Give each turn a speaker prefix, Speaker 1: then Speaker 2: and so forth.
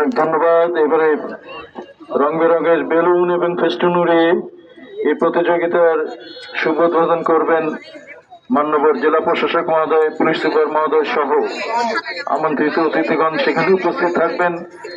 Speaker 1: অনেক ধন্যবাদ। রং বেরঙের বেলুন এবং ফেস্টুন উড়িয়ে এই প্রতিযোগিতার শুভ উদ্বোধন করবেন মান্যবর জেলা প্রশাসক মহোদয়, পুলিশ সুপার মহোদয় সহ আমন্ত্রিত অতিথিগণ। সেখানে উপস্থিত থাকবেন